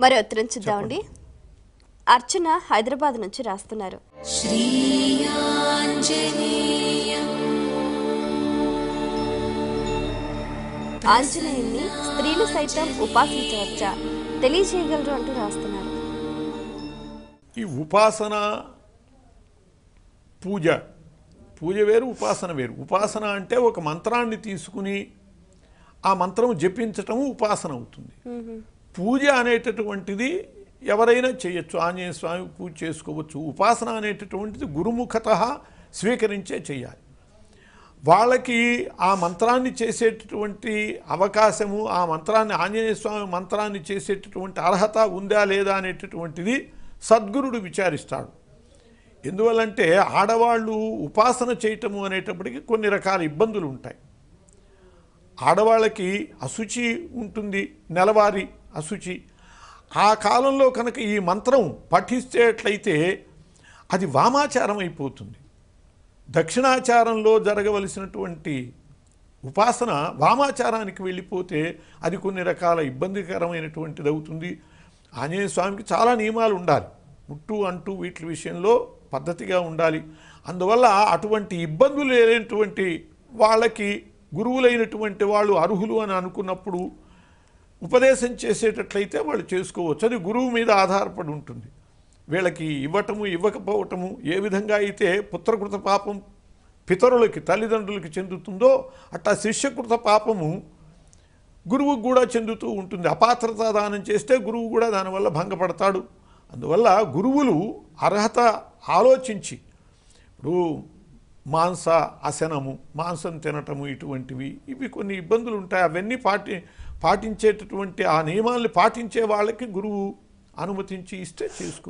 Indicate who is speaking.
Speaker 1: మరి ఉత్తరం చూద్దామండి అర్చన హైదరాబాద్ నుంచి రాస్తున్నారు. ఆంజనేయుని స్త్రీలు సైతం ఉపాసించవచ్చా? తెలియజేయగలరు అంటూ రాస్తున్నారు.
Speaker 2: ఈ ఉపాసన పూజ. పూజ వేరు ఉపాసన వేరు. ఉపాసన అంటే ఒక మంత్రాన్ని తీసుకుని ఆ మంత్రం జపించటం ఉపాసన అవుతుంది. పూజ అనేటటువంటిది ఎవరైనా చేయొచ్చు. ఆంజనేయ స్వామి పూజ చేసుకోవచ్చు. ఉపాసన అనేటటువంటిది గురుముఖత స్వీకరించే చేయాలి. వాళ్ళకి ఆ మంత్రాన్ని చేసేటటువంటి అవకాశము ఆ మంత్రాన్ని ఆంజనేయ స్వామి మంత్రాన్ని చేసేటటువంటి అర్హత ఉందా లేదా అనేటటువంటిది సద్గురుడు విచారిస్తాడు. ఎందువల్లంటే ఆడవాళ్ళు ఉపాసన చేయటము అనేటప్పటికీ కొన్ని రకాల ఇబ్బందులు ఉంటాయి. ఆడవాళ్ళకి అశుచి ఉంటుంది నెలవారి. అశుచి. ఆ కాలంలో కనుక ఈ మంత్రం పఠించేట్లయితే అది వామాచారం అయిపోతుంది దక్షిణాచారంలో జరగవలసినటువంటి ఉపాసన వామాచారానికి వెళ్ళిపోతే అది కొన్ని రకాల ఇబ్బందికరమైనటువంటిది అవుతుంది ఆంజనేయ స్వామికి చాలా నియమాలు ఉండాలి. ముట్టు అంటూ వీటి విషయంలో పద్ధతిగా ఉండాలి. అందువల్ల అటువంటి ఇబ్బందులు లేనటువంటి వాళ్ళకి గురువులైనటువంటి వాళ్ళు అర్హులు అని అనుకున్నప్పుడు ఉపదేశం చేసేటట్లయితే వాళ్ళు చేసుకోవచ్చు. అది గురువు మీద ఆధారపడి ఉంటుంది. వీళ్ళకి ఇవ్వటము ఇవ్వకపోవటము ఏ విధంగా అయితే పుత్రకృత పాపం పితరులకి తల్లిదండ్రులకి చెందుతుందో అట్లా శిష్యకృత పాపము గురువుకు కూడా చెందుతూ ఉంటుంది. అపాత్రత దానం చేస్తే గురువు కూడా దానివల్ల భంగపడతాడు. అందువల్ల గురువులు అర్హత ఆలోచించి ఇప్పుడు మాంస అసనము మాంసం తినటము ఇటువంటివి. ఇవి కొన్ని ఇబ్బందులు ఉంటాయి అవన్నీ పాటి పాటించేటటువంటి ఆ నియమాల్ని పాటించే వాళ్ళకి గురువు అనుమతించి ఇస్తే చేసుకో